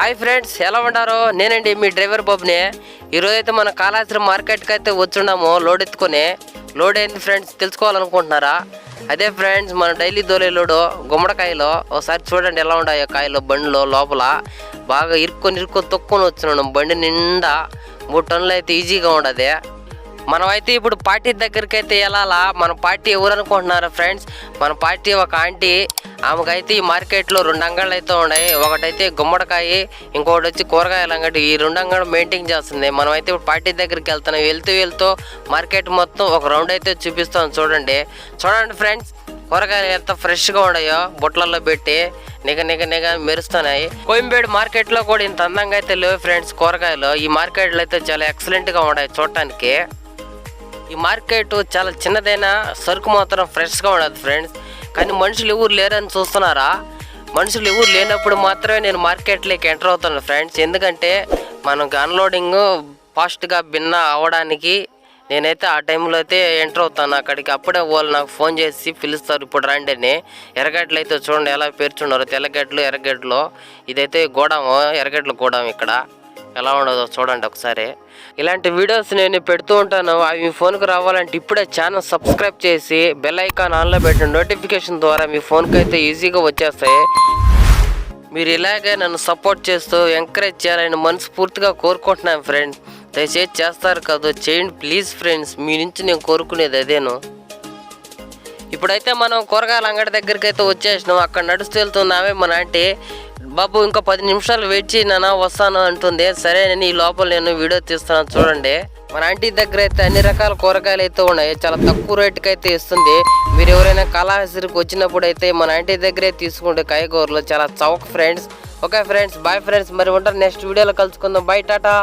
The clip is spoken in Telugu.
హాయ్ ఫ్రెండ్స్ ఎలా ఉన్నారు? నేనండి మీ డ్రైవర్ బాబుని. ఈరోజైతే మన కాళాశ్రీ మార్కెట్కి అయితే వచ్చున్నాము లోడ్ ఎత్తుకొని. లోడ్ ఏంది ఫ్రెండ్స్ తెలుసుకోవాలనుకుంటున్నారా? అదే ఫ్రెండ్స్ మన డైలీ దోలే లోడు గుమ్మడికాయలో. ఒకసారి చూడండి ఎలా ఉన్నాయో కాయలు బండిలో లోపల. బాగా ఇరుక్కొని ఇరుక్కొని తొక్కుని వచ్చినాం బండి నిండా మూడు టన్నులు అయితే ఈజీగా ఉండదు. మనమైతే ఇప్పుడు పార్టీ దగ్గరికి అయితే వెళ్ళాలా? మన పార్టీ ఎవరు అనుకుంటున్నారు ఫ్రెండ్స్? మన పార్టీ ఒక ఆంటీ ఆమెకైతే ఈ మార్కెట్లో రెండు అంగళ్ళు అయితే ఉన్నాయి. ఒకటైతే గుమ్మడికాయ ఇంకొకటి వచ్చి కూరగాయల అంగడి. ఈ రెండు అంగళ్ళు మెయింటైన్ చేస్తుంది. మనమైతే ఇప్పుడు పార్టీ దగ్గరికి వెళ్తున్నాం. వెళ్తూ వెళ్తూ మార్కెట్ మొత్తం ఒక రౌండ్ అయితే చూపిస్తాం. చూడండి. చూడండి ఫ్రెండ్స్ కూరగాయలు ఎంత ఫ్రెష్గా ఉన్నాయో బుట్టలలో పెట్టి నిగ నిగ నిగ మెరుస్తున్నాయి. కోయంబేడు మార్కెట్లో కూడా ఇంత అందంగా అయితే లేవు ఫ్రెండ్స్ కూరగాయలు. ఈ మార్కెట్లో అయితే చాలా ఎక్సలెంట్గా ఉన్నాయి చూడటానికి. ఈ మార్కెట్ చాలా చిన్నదైనా సరుకు మాత్రం ఫ్రెష్గా ఉండదు ఫ్రెండ్స్. కానీ మనుషులు ఎవరు లేరని చూస్తున్నారా? మనుషులు ఎవరు లేనప్పుడు మాత్రమే నేను మార్కెట్లోకి ఎంటర్ అవుతాను ఫ్రెండ్స్. ఎందుకంటే మనకు అన్లోడింగ్ ఫాస్ట్గా భిన్న అవ్వడానికి నేనైతే ఆ టైంలో అయితే ఎంటర్ అవుతాను. అక్కడికి అప్పుడే వాళ్ళు నాకు ఫోన్ చేసి పిలుస్తారు. ఇప్పుడు రండి అని. ఎర్రగడ్డలు అయితే చూడండి ఎలా పేర్చున్నారు తెల్లగడ్డలు ఎర్రగడ్డలు. ఇదైతే గోడాము ఎర్రగడ్డలు గోడాం ఇక్కడ. ఎలా ఉండదో చూడండి ఒకసారి. ఇలాంటి వీడియోస్ నేను పెడుతూ ఉంటాను. అవి మీ ఫోన్కి రావాలంటే ఇప్పుడే ఛానల్ సబ్స్క్రైబ్ చేసి బెల్ ఐకాన్ ఆన్లో పెట్టిన నోటిఫికేషన్ ద్వారా మీ ఫోన్కి అయితే ఈజీగా వచ్చేస్తాయి. మీరు ఇలాగే నన్ను సపోర్ట్ చేస్తూ ఎంకరేజ్ చేయాలని మనస్ఫూర్తిగా కోరుకుంటున్నాను ఫ్రెండ్స్ దయచేసి చేస్తారు కదా చేయండి ప్లీజ్ ఫ్రెండ్స్. మీ నుంచి నేను కోరుకునేది అదేను. ఇప్పుడైతే మనం కూరగాయల అంగడి దగ్గరికి అయితే వచ్చేసినాం. అక్కడ నడుస్తూ వెళ్తున్నామే మన ఆంటీ. బాబు ఇంకా పది నిమిషాలు వెయిట్ చేయనా వస్తాను అంటుంది. సరే నేను ఈ లోపల నేను వీడియో తీస్తాను చూడండి. మన ఆంటీ దగ్గర అయితే అన్ని రకాల కూరగాయలు అయితే ఉన్నాయి. చాలా తక్కువ రేటుకి అయితే ఇస్తుంది. మీరు ఎవరైనా కాళహస్తికి వచ్చినప్పుడు అయితే మన ఆంటీ దగ్గరే తీసుకుంటే కాయగూరలు. చాలా చౌక friends okay friends bye friends మరి ఉంటారు. నెక్స్ట్ వీడియోలో కలుసుకుందాం. Bye tata.